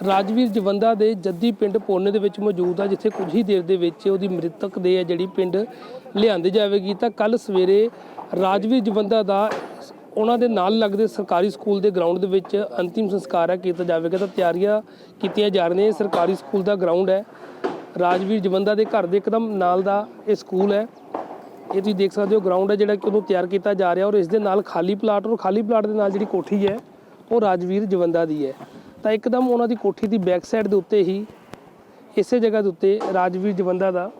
ਰਾਜਵੀਰ ਜਵੰਦਾ ਦੇ ਜੱਦੀ ਪਿੰਡ ਪੋਨੇ ਦੇ ਵਿੱਚ ਮੌਜੂਦ ਆ, ਜਿੱਥੇ ਕੁਝ ਹੀ ਦੇਰ ਦੇ ਵਿੱਚ ਉਹਦੀ ਮ੍ਰਿਤਕ ਦੇ ਆ ਜਿਹੜੀ ਪਿੰਡ ਲਿਆਂਦੀ ਜਾਵੇਗੀ। ਤਾਂ ਕੱਲ ਸਵੇਰੇ ਰਾਜਵੀਰ ਜਵੰਦਾ ਦਾ ਉਹਨਾਂ ਦੇ ਨਾਲ ਲੱਗਦੇ ਸਰਕਾਰੀ ਸਕੂਲ ਦੇ ਗਰਾਊਂਡ ਦੇ ਵਿੱਚ ਅੰਤਿਮ ਸੰਸਕਾਰ ਹੈ ਕੀਤਾ ਜਾਵੇਗਾ। ਤਾਂ ਤਿਆਰੀਆਂ ਕੀਤੀਆਂ ਜਾ ਰਹੀਆਂ ਨੇ, ਸਰਕਾਰੀ ਸਕੂਲ ਦਾ ਗਰਾਊਂਡ ਹੈ। ਰਾਜਵੀਰ ਜਵੰਦਾ ਦੇ ਘਰ ਦੇ ਇੱਕਦਮ ਨਾਲ ਦਾ ਇਹ ਸਕੂਲ ਹੈ। ਇਹ ਤੁਸੀਂ ਦੇਖ ਸਕਦੇ ਹੋ, ਗਰਾਊਂਡ ਹੈ ਜਿਹੜਾ ਕਿ ਉਹਨੂੰ ਤਿਆਰ ਕੀਤਾ ਜਾ ਰਿਹਾ ਔਰ ਇਸ ਦੇ ਨਾਲ ਖਾਲੀ ਪਲਾਟ ਔਰ ਖਾਲੀ ਪਲਾਟ ਦੇ ਨਾਲ ਜਿਹੜੀ ਕੋਠੀ ਹੈ, ਉਹ ਰਾਜਵੀਰ ਜਵੰਦਾ ਦੀ ਹੈ। ਤਾਂ ਇੱਕਦਮ ਉਹਨਾਂ ਦੀ ਕੋਠੀ ਦੀ ਬੈਕ ਸਾਈਡ ਦੇ ਉੱਤੇ ਹੀ, ਇਸੇ ਜਗ੍ਹਾ ਦੇ ਉੱਤੇ ਰਾਜਵੀਰ ਜਵੰਦਾ ਦਾ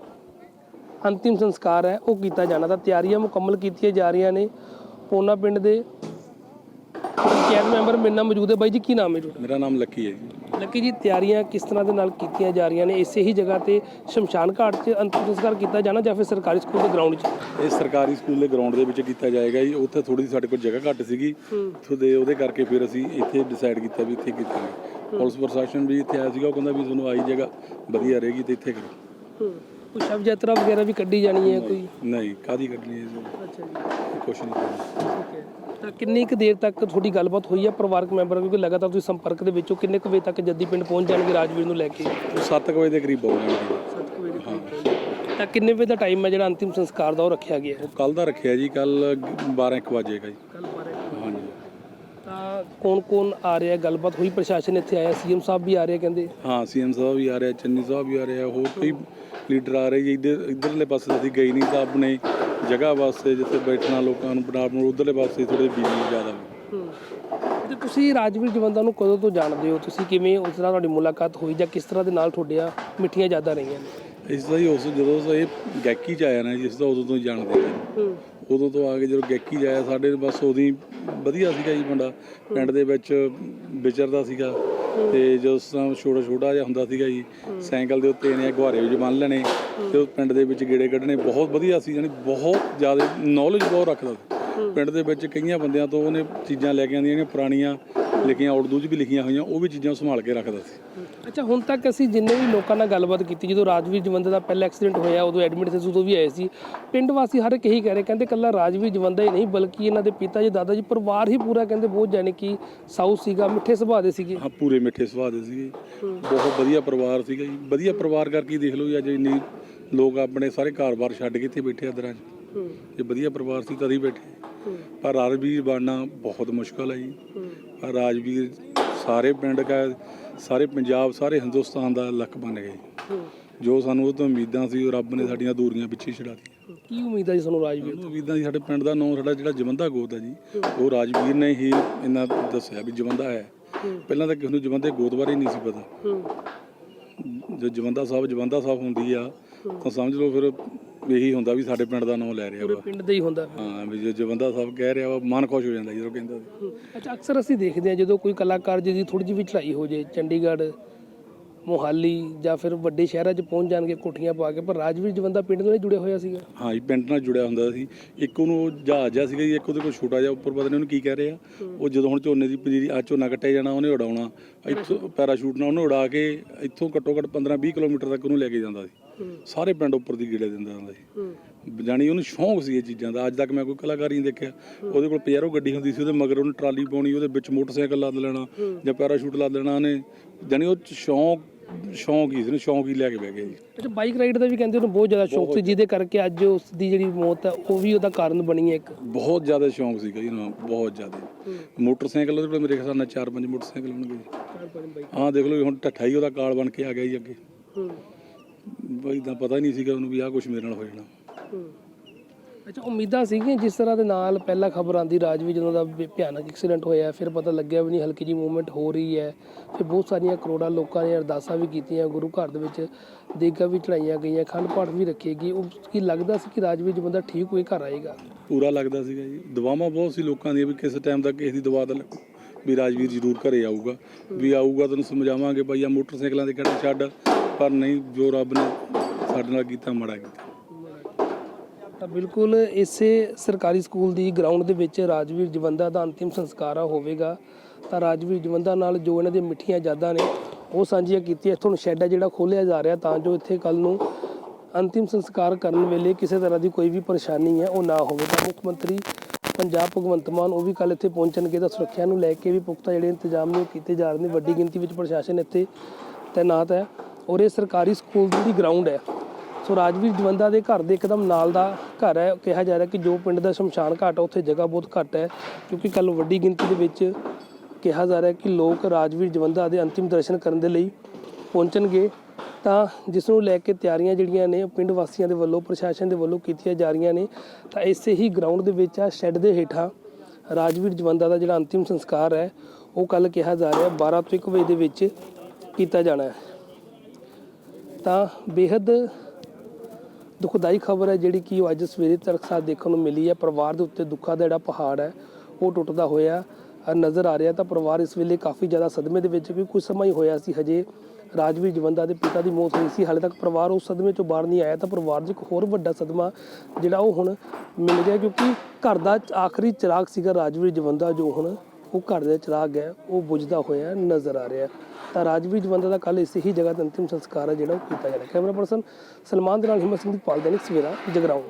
ਅੰਤਿਮ ਸੰਸਕਾਰ ਹੈ, ਉਹ ਕੀਤਾ ਜਾਣਾ। ਤਾਂ ਤਿਆਰੀਆਂ ਮੁਕੰਮਲ ਕੀਤੀਆਂ ਜਾ ਰਹੀਆਂ ਨੇ। ਪੋਨਾ ਪਿੰਡ ਦੇ ਪੰਚਾਇਤ ਮੈਂਬਰ ਮੇਰੇ ਨਾਲ ਮੌਜੂਦ ਹੈ। ਬਾਈ ਜੀ, ਕੀ ਨਾਮ ਹੈ ਤੁਹਾਡਾ? ਮੇਰਾ ਨਾਮ ਲੱਕੀ ਹੈ ਜੀ। ਲੱਕੀ ਜੀ ਤਿਆਰੀਆਂ ਕਿਸ ਤਰ੍ਹਾਂ ਦੇ ਨਾਲ ਕੀਤੀਆਂ ਜਾ ਰਹੀਆਂ ਨੇ ਇਸੇ ਹੀ ਜਗ੍ਹਾ ਤੇ ਸ਼ਮਸ਼ਾਨ ਘਾਟ 'ਚ ਅੰਤਿਮ ਸੰਸਕਾਰ ਕੀਤਾ ਜਾਣਾ ਜਾਂ ਫਿਰ ਸਰਕਾਰੀ ਸਕੂਲ ਦੇ ਗਰਾਊਂਡ 'ਚ? ਇਹ ਸਰਕਾਰੀ ਸਕੂਲ ਦੇ ਗਰਾਊਂਡ ਦੇ ਵਿੱਚ ਕੀਤਾ ਜਾਏਗਾ ਜੀ। ਉੱਥੇ ਥੋੜੀ ਜਿਹੀ ਸਾਡੇ ਕੋਲ ਜਗ੍ਹਾ ਘੱਟ ਸੀਗੀ। ਉਹਦੇ ਉਹਦੇ ਕਰਕੇ ਫਿਰ ਅਸੀਂ ਇੱਥੇ ਡਿਸਾਈਡ ਕੀਤਾ ਵੀ ਇੱਥੇ ਕਰਾਂਗੇ ਪੁਲਿਸ ਪ੍ਰਸ਼ਾਸਨ ਵੀ ਇੱਥੇ ਆਇਆ ਸੀਗਾ ਉਹ ਕਹਿੰਦਾ ਵੀ ਤੁਹਾਨੂੰ ਆਈ ਜਗ੍ਹਾ ਵਧੀਆ ਰਹੇਗੀ ਤੇ ਇੱਥੇ ਕਰੋ। ਕੋਈ ਸ਼ਵ ਯਾਤਰਾ ਵਗੈਰਾ ਵੀ ਕੱਢੀ ਜਾਣੀ ਹੈ ਕੋਈ? ਨਹੀਂ ਕਾਦੀ ਕੱਢਣੀ ਹੈ ਜੀ? ਅੱਛਾ ਜੀ। ਕੁਛ ਨਹੀਂ ਕਰਨਾ। ਠੀਕ ਹੈ। ਤਾਂ ਕਿੰਨੀ ਕੁ ਦੇਰ ਤੱਕ ਤੁਹਾਡੀ ਗੱਲਬਾਤ ਹੋਈ ਹੈ ਪਰਿਵਾਰਕ ਮੈਂਬਰਾਂ ਕਿਉਂਕਿ ਲਗਾਤਾਰ ਤੁਸੀਂ ਸੰਪਰਕ ਦੇ ਵਿੱਚੋਂ ਕਿੰਨੇ ਕੁ ਵਜੇ ਤੱਕ ਜੱਦੀ ਪਿੰਡ ਪਹੁੰਚ ਜਾਣਗੇ ਰਾਜਵੀਰ ਨੂੰ ਲੈ ਕੇ? ਉਹ 7 ਵਜੇ ਦੇ ਕਰੀਬ ਆਉਣਾ ਜੀ। 7 ਵਜੇ ਦੇ ਕਰੀਬ ਤਾਂ ਕਿੰਨੇ ਵਜੇ ਦਾ ਟਾਈਮ ਹੈ ਜਿਹੜਾ ਅੰਤਿਮ ਸੰਸਕਾਰ ਦਾ ਉਹ ਰੱਖਿਆ ਗਿਆ ਹੈ? ਉਹ ਕੱਲ ਦਾ ਰੱਖਿਆ ਜੀ ਕੱਲ 12 1 ਵਜੇਗਾ ਜੀ ਕੱਲ 12 ਹਾਂਜੀ ਤਾਂ ਕੌਣ ਕੌਣ ਆ ਰਿਹਾ ਗੱਲਬਾਤ ਹੋਈ ਪ੍ਰਸ਼ਾਸਨ ਇੱਥੇ ਆਇਆ ਸੀਐਮ ਸਾਹਿਬ ਵੀ ਆ ਰਹੇ ਕਹਿੰਦੇ। ਹਾਂ ਸੀਐਮ ਸਾਹਿਬ ਵੀ ਆ ਰਿਹਾ ਚੰਨੀ ਸਾਹਿਬ ਵੀ ਆ ਰਿਹਾ ਹੋਰ ਕਈ ਲੀਡਰ ਆ ਰਹੇ ਜੀ ਇੱਧਰ ਇੱਧਰਲੇ ਪਾਸੇ ਤਾਂ ਅਸੀਂ ਗਏ ਨਹੀਂ ਤਾਂ ਆਪਣੇ ਜਗ੍ਹਾ ਵਾਸਤੇ ਜਿੱਥੇ ਬੈਠਣਾ ਲੋਕਾਂ ਨੂੰ ਬਣਾ ਨੂੰ ਉਧਰਲੇ ਪਾਸੇ ਥੋੜੇ ਬੀਜੀ ਜ਼ਿਆਦਾ। ਹੂੰ। ਤੇ ਤੁਸੀਂ ਰਾਜਵੀਰ ਜਵੰਦਾ ਨੂੰ ਕਦੋਂ ਤੋਂ ਜਾਣਦੇ ਹੋ? ਤੁਸੀਂ ਕਿਵੇਂ ਉਸ ਨਾਲ ਤੁਹਾਡੀ ਮੁਲਾਕਾਤ ਹੋਈ ਜਾਂ ਕਿਸ ਤਰ੍ਹਾਂ ਦੇ ਨਾਲ ਤੁਹਾਡੀਆਂ ਮਿੱਠੀਆਂ ਯਾਦਾਂ ਰਹੀਆਂ ਨੇ? ਇਸ ਦਾ ਹੀ ਉਸ ਜਦੋਂ ਤੋਂ ਇਹ ਗਾਇਕੀ ਚ ਆਇਆ ਨਾ ਜਿਸ ਦਾ ਉਦੋਂ ਤੋਂ ਹੀ ਜਾਣਦੇ ਹਾਂ ਹੂੰ। ਉਦੋਂ ਤੋਂ ਆ ਕੇ ਜਦੋਂ ਗਾਇਕੀ 'ਚ ਆਇਆ ਸਾਡੇ ਬਸ ਉਹਦੀ ਵਧੀਆ ਸੀਗਾ ਜੀ ਮੁੰਡਾ। ਪਿੰਡ ਦੇ ਵਿੱਚ ਵਿਚਰਦਾ ਸੀਗਾ। ਤੇ ਜਦੋਂ ਸਮ ਛੋਟਾ ਛੋਟਾ ਜਿਹਾ ਹੁੰਦਾ ਸੀਗਾ ਜੀ, ਸਾਈਕਲ ਦੇ ਉੱਤੇ ਇਹਨੇ ਗੁਹਾਰੇ ਵਿੱਚ ਬੰਨ ਲੈਣੇ ਤੇ ਉਹ ਪਿੰਡ ਦੇ ਵਿੱਚ ਗੇੜੇ ਕੱਢਣੇ ਬਹੁਤ ਵਧੀਆ ਸੀ, ਯਾਨੀ ਬਹੁਤ ਜ਼ਿਆਦਾ ਨੌਲੇਜ ਬਹੁਤ ਰੱਖਦਾ ਸੀ। ਪਿੰਡ ਦੇ ਵਿੱਚ ਕਈਆਂ ਬੰਦਿਆਂ ਤੋਂ ਉਹਨੇ ਚੀਜ਼ਾਂ ਲੈ ਕੇ ਆਉਂਦੀਆਂ ਜਿਹੜੀਆਂ ਪੁਰਾਣੀਆਂ ਲਿਖੀਆਂ ਉਰਦੂ 'ਚ ਵੀ ਲਿਖੀਆਂ ਹੋਈਆਂ ਉਹ ਵੀ ਚੀਜ਼ਾਂ ਸੰਭਾਲ ਕੇ ਰੱਖਦਾ ਸੀ। ਅੱਛਾ ਹੁਣ ਤੱਕ ਅਸੀਂ ਜਿੰਨੇ ਵੀ ਲੋਕਾਂ ਨਾਲ ਗੱਲਬਾਤ ਕੀਤੀ ਜਦੋਂ ਰਾਜਵੀਰ ਜਵੰਦਾ ਦਾ ਪਹਿਲਾ ਐਕਸੀਡੈਂਟ ਹੋਇਆ ਉਦੋਂ ਐਡਮਿਟ ਸੀ ਉਦੋਂ ਵੀ ਆਏ ਸੀ। ਪਿੰਡ ਵਾਸੀ ਹਰ ਇੱਕ ਇਹੀ ਕਹਿ ਰਹੇ ਕਹਿੰਦੇ ਕੱਲਾ ਰਾਜਵੀਰ ਜਵੰਦਾ ਹੀ ਨਹੀਂ ਬਲਕਿ ਇਹਨਾਂ ਦੇ ਪਿਤਾ ਜੀ ਦਾਦਾ ਜੀ ਪਰਿਵਾਰ ਹੀ ਪੂਰਾ ਕਹਿੰਦੇ ਬਹੁਤ ਜਾਣੀ ਕਿ ਸਾਊ ਸੀਗਾ ਮਿੱਠੇ ਸੁਭਾਅ ਦੇ ਸੀਗੇ। ਹਾਂ ਪੂਰੇ ਮਿੱਠੇ ਸੁਭਾਅ ਦੇ ਸੀਗੇ। ਬਹੁਤ ਵਧੀਆ ਪਰਿਵਾਰ ਸੀਗਾ ਜੀ। ਵਧੀਆ ਪਰਿਵਾਰ ਕਰਕੇ ਦੇਖ ਲਓ ਜੀ ਅੱਜ ਇੰਨੀ ਲੋਕ ਆਪਣੇ ਸਾਰੇ ਘਰ-ਬਾਰ ਛੱਡ ਕੇ ਇੱਥੇ ਬੈਠੇ ਆ ਦਰਾਂ 'ਚ। ਜੇ ਵਧੀਆ ਪਰਿਵਾਰ ਸੀ ਤਦ ਹੀ ਬੈਠੇ। ਪਰ ਰਾਜਵੀਰ ਬਣਨਾ ਬਹੁਤ ਮੁਸ਼ਕਲ ਹੈ ਜੀ। ਰਾਜਵੀਰ ਸਾਰੇ ਪਿੰਡ ਦਾ ਸਾਰੇ ਪੰਜਾਬ ਸਾਰੇ ਹਿੰਦੁਸਤਾਨ ਦਾ ਲੱਕ ਬਣ ਗਏ। ਜੋ ਸਾਨੂੰ ਉਹ ਤੋਂ ਉਮੀਦਾਂ ਸੀ ਉਹ ਰੱਬ ਨੇ ਸਾਡੀਆਂ ਦੂਰੀਆਂ ਪਿੱਛੇ ਛਡਾਤੀਆਂ ਕੀ ਉਮੀਦ ਜੀ ਤੁਹਾਨੂੰ ਰਾਜਵੀਰ ਉਹ ਉਮੀਦਾਂ ਸੀ ਸਾਡੇ ਪਿੰਡ ਦਾ ਨਾਮ ਸਾਡਾ ਜਿਹੜਾ ਜਵੰਦਾ ਗੋਤ ਹੈ ਜੀ ਉਹ ਰਾਜਵੀਰ ਨੇ ਹੀ ਇਹਨਾਂ ਦੱਸਿਆ ਵੀ ਜਵੰਦਾ ਹੈ। ਪਹਿਲਾਂ ਤਾਂ ਕਿਸੇ ਨੂੰ ਜਵੰਦੇ ਗੋਤ ਬਾਰੇ ਨਹੀਂ ਸੀ ਪਤਾ। ਜੇ ਜਵੰਦਾ ਸਾਹਿਬ ਜਵੰਦਾ ਸਾਹਿਬ ਹੁੰਦੀ ਆ ਤਾਂ ਸਮਝ ਲਓ ਫਿਰ ਇਹੀ ਹੁੰਦਾ ਵੀ ਸਾਡੇ ਪਿੰਡ ਦਾ ਨਾਮ ਲੈ ਰਿਹਾ ਪੂਰੇ ਵਾ। ਪਿੰਡ ਦਾ ਹੀ ਹੁੰਦਾ। ਹਾਂ ਵੀ ਜੇ ਜਵੰਦਾ ਸਾਹਿਬ ਕਹਿ ਰਿਹਾ ਵਾ ਮਨ ਖੁਸ਼ ਹੋ ਜਾਂਦਾ ਜਦੋਂ ਕਹਿੰਦਾ। ਅੱਛਾ ਅਕਸਰ ਅਸੀਂ ਦੇਖਦੇ ਹਾਂ ਜਦੋਂ ਕੋਈ ਕਲਾਕਾਰ ਜਿਹਦੀ ਥੋੜੀ ਜਿਹੀ ਵੀ ਚੜ੍ਹਾਈ ਹੋ ਜੇ ਚੰਡੀਗੜ੍ਹ ਮੋਹਾਲੀ ਜਾਂ ਫਿਰ ਵੱਡੇ ਸ਼ਹਿਰਾਂ 'ਚ ਪਹੁੰਚ ਜਾਣਗੇ ਕੋਠੀਆਂ ਪਾ ਕੇ ਪਰ ਰਾਜਵੀਰ ਜਵੰਦਾ ਪਿੰਡ ਨਾਲ ਜੁੜਿਆ ਹੋਇਆ ਸੀਗਾ। ਹਾਂ ਜੀ ਪਿੰਡ ਨਾਲ ਜੁੜਿਆ ਹੁੰਦਾ ਸੀ। ਇੱਕ ਉਹਨੂੰ ਜਹਾਜ਼ ਜਿਹਾ ਸੀਗਾ ਜੀ ਇੱਕ ਉਹਦੇ ਕੋਲ ਛੋਟਾ ਜਿਹਾ ਉੱਪਰ ਪਤਾ ਨਹੀਂ ਉਹਨੂੰ ਕੀ ਕਹਿ ਰਹੇ। ਆ ਉਹ ਜਦੋਂ ਹੁਣ ਝੋਨੇ ਦੀ ਪਨੀਰੀ ਆ ਝੋਨਾ ਕੱਟਿਆ ਜਾਣਾ ਉਹਨੇ ਉਡਾਉਣਾ। ਇੱਥੋਂ ਪੈਰਾਸ਼ੂਟ ਨਾਲ ਉਹਨੂੰ ਉਡਾ ਕੇ ਇੱਥੋਂ ਘੱਟੋ ਘੱਟ 15 20 ਕਿਲੋਮੀਟਰ ਤੱਕ ਉਹਨੂੰ ਲੈ ਕੇ ਜਾਂਦਾ ਸੀ। ਸਾਰੇ ਪਿੰਡ ਉੱਪਰ ਦੀ ਗੇੜੇ ਦਿੰਦਾ ਹੁੰਦਾ ਸੀ। ਜਾਣੀ ਉਹਨੂੰ ਸ਼ੌਂਕ ਸੀ ਇਹ ਚੀਜ਼ਾਂ ਦਾ। ਅੱਜ ਤੱਕ ਮੈਂ ਕੋਈ ਕਲਾਕਾਰ ਨਹੀਂ ਦੇਖਿਆ। ਉਹਦੇ ਕੋਲ ਪਿਆਰੋ ਗੱਡੀ ਹੁੰਦੀ ਸੀ ਉਹਦੇ ਮਗਰ ਉਹਨੂੰ ਟਰਾਲੀ ਪਾਉਣੀ ਉਹਦੇ ਵਿੱਚ ਮੋਟਰਸਾਈਕਲ ਲੱਦ ਲੈਣਾ ਜਾਂ ਪੈਰਾਸ਼ੂਟ ਲੱਦ ਲੈਣਾ ਉਹਨੇ। ਜਾਣੀ ਉਹ ਸ਼ੌਂਕ ਸ਼ੌਂਕ ਹੀ ਸੀ ਸ਼ੌਂਕ ਹੀ ਲੈ ਕੇ ਬਹਿ ਗਿਆ ਜੀ। ਅੱਛਾ ਬਾਈਕ ਰਾਈਡ ਦਾ ਵੀ ਕਹਿੰਦੇ ਉਹਨੂੰ ਬਹੁਤ ਜ਼ਿਆਦਾ ਸ਼ੌਕ ਸੀ ਜਿਹਦੇ ਕਰਕੇ ਅੱਜ ਉਸ ਦੀ ਜਿਹੜੀ ਮੌਤ ਹੈ ਉਹ ਵੀ ਉਹਦਾ ਕਾਰਨ ਬਣੀ ਹੈ ਇੱਕ। ਬਹੁਤ ਜ਼ਿਆਦਾ ਸ਼ੌਂਕ ਸੀਗਾ ਜੀ ਉਹਨੂੰ ਬਹੁਤ ਜ਼ਿਆਦਾ। ਮੋਟਰਸਾਈਕਲ ਉਹਦੇ ਕੋਲ ਮੇਰੇ ਖਿਆਲ ਨਾਲ 4-5 ਮੋਟਰਸਾਈਕਲ ਹੋਣਗੇ ਜੀ। ਚਾਰ ਪੰਜ ਬਾਈਕ ਹਾਂ ਦੇਖ ਲਓ ਹੁਣ ਢੱਠਾ ਹੀ ਉਹਦਾ ਕਾਲ ਬਣ ਕੇ ਆ ਗਿਆ ਜੀ ਅੱਗੇ। ਬਈ ਤਾਂ ਪਤਾ ਨਹੀਂ ਸੀਗਾ ਉਹਨੂੰ ਵੀ ਆਹ ਕੁਝ ਮੇਰੇ ਨਾਲ ਹੋ। ਜਾਣਾ ਅੱਛਾ ਉਮੀਦਾਂ ਸੀਗੀਆਂ ਜਿਸ ਤਰ੍ਹਾਂ ਦੇ ਨਾਲ ਪਹਿਲਾਂ ਖਬਰ ਆਂਦੀ ਰਾਜਵੀ ਜਦੋਂ ਦਾ ਵੀ ਭਿਆਨਕ ਐਕਸੀਡੈਂਟ ਹੋਇਆ ਫਿਰ ਪਤਾ ਲੱਗਿਆ ਵੀ ਨਹੀਂ ਹਲਕੀ ਜੀ ਮੂਵਮੈਂਟ ਹੋ ਰਹੀ ਹੈ। ਫਿਰ ਬਹੁਤ ਸਾਰੀਆਂ ਕਰੋੜਾਂ ਲੋਕਾਂ ਨੇ ਅਰਦਾਸਾਂ ਵੀ ਕੀਤੀਆਂ ਗੁਰੂ ਘਰ ਦੇ ਵਿੱਚ ਦੇਗਾ ਵੀ ਚੜਾਈਆਂ ਗਈਆਂ ਖੰਡ ਪਾਠ ਵੀ ਰੱਖੇ ਗਏ। ਉਹ ਕੀ ਲੱਗਦਾ ਸੀ ਕਿ ਰਾਜਵੀ ਜੀ ਬੰਦਾ ਠੀਕ ਹੋਏ ਘਰ ਆਏਗਾ? ਪੂਰਾ ਲੱਗਦਾ ਸੀਗਾ ਜੀ। ਦੁਆਵਾਂ ਬਹੁਤ ਸੀ ਲੋਕਾਂ ਦੀਆਂ ਵੀ ਕਿਸੇ ਟਾਈਮ ਤੱਕ ਕਿਸੇ ਦੀ ਦੁਆ ਤਾਂ ਲੱਗੂ ਵੀ ਰਾਜਵੀਰ ਜ਼ਰੂਰ ਘਰੇ ਆਊਗਾ। ਵੀ ਆਊਗਾ ਤੈਨੂੰ ਸਮਝਾਵਾਂਗੇ ਬਈ ਆ ਮੋਟਰਸਾਈਕਲਾਂ ਦੇ ਕਿਹੜਾ ਛੱਡ। ਪਰ ਨਹੀਂ, ਜੋ ਰੱਬ ਨੇ ਸਾਡੇ ਨਾਲ ਕੀਤਾ, ਮਾੜਾ ਕੀਤਾ। ਤਾਂ ਬਿਲਕੁਲ ਇਸੇ ਸਰਕਾਰੀ ਸਕੂਲ ਦੀ ਗਰਾਊਂਡ ਦੇ ਵਿੱਚ ਰਾਜਵੀਰ ਜਵੰਦਾ ਦਾ ਅੰਤਿਮ ਸੰਸਕਾਰ ਹੋਵੇਗਾ। ਤਾਂ ਰਾਜਵੀਰ ਜਵੰਦਾ ਨਾਲ ਜੋ ਇਹਨਾਂ ਦੀਆਂ ਮਿੱਠੀਆਂ ਯਾਦਾਂ ਨੇ, ਉਹ ਸਾਂਝੀਆਂ ਕੀਤੀਆਂ। ਇੱਥੋਂ ਸ਼ੈੱਡ ਹੈ ਜਿਹੜਾ ਖੋਲ੍ਹਿਆ ਜਾ ਰਿਹਾ, ਤਾਂ ਜੋ ਇੱਥੇ ਕੱਲ ਨੂੰ ਅੰਤਿਮ ਸੰਸਕਾਰ ਕਰਨ ਵੇਲੇ ਕਿਸੇ ਤਰ੍ਹਾਂ ਦੀ ਕੋਈ ਵੀ ਪਰੇਸ਼ਾਨੀ ਹੈ, ਉਹ ਨਾ ਹੋਵੇ। ਤਾਂ ਮੁੱਖ ਮੰਤਰੀ ਪੰਜਾਬ ਭਗਵੰਤ ਮਾਨ, ਉਹ ਵੀ ਕੱਲ ਇੱਥੇ ਪਹੁੰਚਣਗੇ ਤਾਂ ਸੁਰੱਖਿਆ ਨੂੰ ਲੈ ਕੇ ਵੀ ਪੁਖਤਾ ਜਿਹੜੇ ਇੰਤਜ਼ਾਮ ਨੇ ਉਹ ਕੀਤੇ ਜਾ ਰਹੇ ਨੇ। ਵੱਡੀ ਗਿਣਤੀ ਵਿੱਚ ਪ੍ਰਸ਼ਾਸਨ ਇੱਥੇ ਤੈਨਾਤ ਹੈ। ਔਰ ਇਹ ਸਰਕਾਰੀ ਸਕੂਲ ਦੀ ਗਰਾਊਂਡ ਹੈ, ਸੋ ਰਾਜਵੀਰ ਜਵੰਦਾ ਦੇ ਘਰ ਦੇ ਇੱਕਦਮ ਨਾਲ ਦਾ ਘਰ ਹੈ, ਕਿਹਾ ਜਾ ਰਿਹਾ ਕਿ ਜੋ ਪਿੰਡ ਦਾ ਸ਼ਮਸ਼ਾਨ ਘਾਟ ਹੈ, ਉੱਥੇ ਜਗ੍ਹਾ ਬਹੁਤ ਘੱਟ ਹੈ, ਕਿਉਂਕਿ ਕੱਲ ਵੱਡੀ ਗਿਣਤੀ ਦੇ ਵਿੱਚ ਕਿਹਾ ਜਾ ਰਿਹਾ ਕਿ ਲੋਕ ਰਾਜਵੀਰ ਜਵੰਦਾ ਦੇ ਅੰਤਿਮ ਦਰਸ਼ਨ ਕਰਨ ਦੇ ਲਈ ਪਹੁੰਚਣਗੇ। ਤਾਂ ਜਿਸ ਨੂੰ ਲੈ ਕੇ ਤਿਆਰੀਆਂ ਜਿਹੜੀਆਂ ਨੇ ਪਿੰਡ ਵਾਸੀਆਂ ਦੇ ਵੱਲੋਂ, ਪ੍ਰਸ਼ਾਸਨ ਦੇ ਵੱਲੋਂ ਕੀਤੀਆਂ ਜਾ ਰਹੀਆਂ ਨੇ, ਤਾਂ ਇਸੇ ਹੀ ਗਰਾਊਂਡ ਦੇ ਵਿੱਚ ਆ ਸ਼ੈੱਡ ਦੇ ਹੇਠਾਂ ਰਾਜਵੀਰ ਜਵੰਦਾ ਦਾ ਜਿਹੜਾ ਅੰਤਿਮ ਸੰਸਕਾਰ ਹੈ, ਉਹ ਕੱਲ ਕਿਹਾ ਜਾ ਰਿਹਾ 12 ਤੋਂ 1 ਵਜੇ ਦੇ ਵਿੱਚ ਕੀਤਾ ਜਾਣਾ ਹੈ। ਤਾਂ ਬੇहद ਦੁਖਦਾਈ ਖਬਰ ਹੈ ਜਿਹੜੀ ਕਿ ਉਹ ਅੱਜ ਸਵੇਰੇ ਤੜਕਸਾਰ ਦੇਖਣ ਨੂੰ ਮਿਲੀ ਹੈ। ਪਰਿਵਾਰ ਦੇ ਉੱਤੇ ਦੁੱਖਾਂ ਦਾ ਜਿਹੜਾ ਪਹਾੜ ਹੈ, ਉਹ ਟੁੱਟਦਾ ਹੋਇਆ ਨਜ਼ਰ ਆ ਰਿਹਾ ਤਾਂ ਪਰਿਵਾਰ ਇਸ ਵੇਲੇ ਕਾਫੀ ਜ਼ਿਆਦਾ ਸਦਮੇ ਦੇ ਵਿੱਚ ਕਿ ਕੁਝ ਸਮਾਂ ਹੀ ਹੋਇਆ ਸੀ, ਹਜੇ ਰਾਜਵੀਰ ਜਵੰਦਾ ਦੇ ਪਿਤਾ ਦੀ ਮੌਤ ਹੋਈ ਸੀ। ਹਾਲੇ ਤੱਕ ਪਰਿਵਾਰ ਉਸ ਸਦਮੇ ਚੋਂ ਬਾਹਰ ਨਹੀਂ ਆਇਆ ਤਾਂ ਪਰਿਵਾਰ 'ਚ ਇੱਕ ਹੋਰ ਵੱਡਾ ਸਦਮਾ ਜਿਹੜਾ ਉਹ ਹੁਣ ਮਿਲ ਗਿਆ ਕਿਉਂਕਿ ਘਰ ਦਾ ਆਖਰੀ ਚਿਰਾਗ ਸੀਗਾ ਰਾਜਵੀਰ ਜਵੰਦਾ ਜੋ ਹੁਣ ਉਹ ਘਰ ਦੇ ਚਿਰਾਗ ਹੈ, ਉਹ ਬੁਝਦਾ ਹੋਇਆ ਨਜ਼ਰ ਆ ਰਿਹਾ ਤਾਂ ਰਾਜਵੀਰ ਜਵੰਦਾ ਦਾ ਕੱਲ ਇਸੇ ਹੀ ਜਗ੍ਹਾ ਤੇ ਅੰਤਿਮ ਸੰਸਕਾਰ ਹੈ ਜਿਹੜਾ ਉਹ ਕੀਤਾ ਜਾਣਾ ਕੈਮਰਾ ਪਰਸਨ ਸਲਮਾਨ ਦੇ ਨਾਲ ਹਿੰਮਤ ਸਿੰਘ ਦੀ ਪਾਲ ਦੈਨਿਕ ਸਵੇਰਾ ਜਗਰਾਉਂ।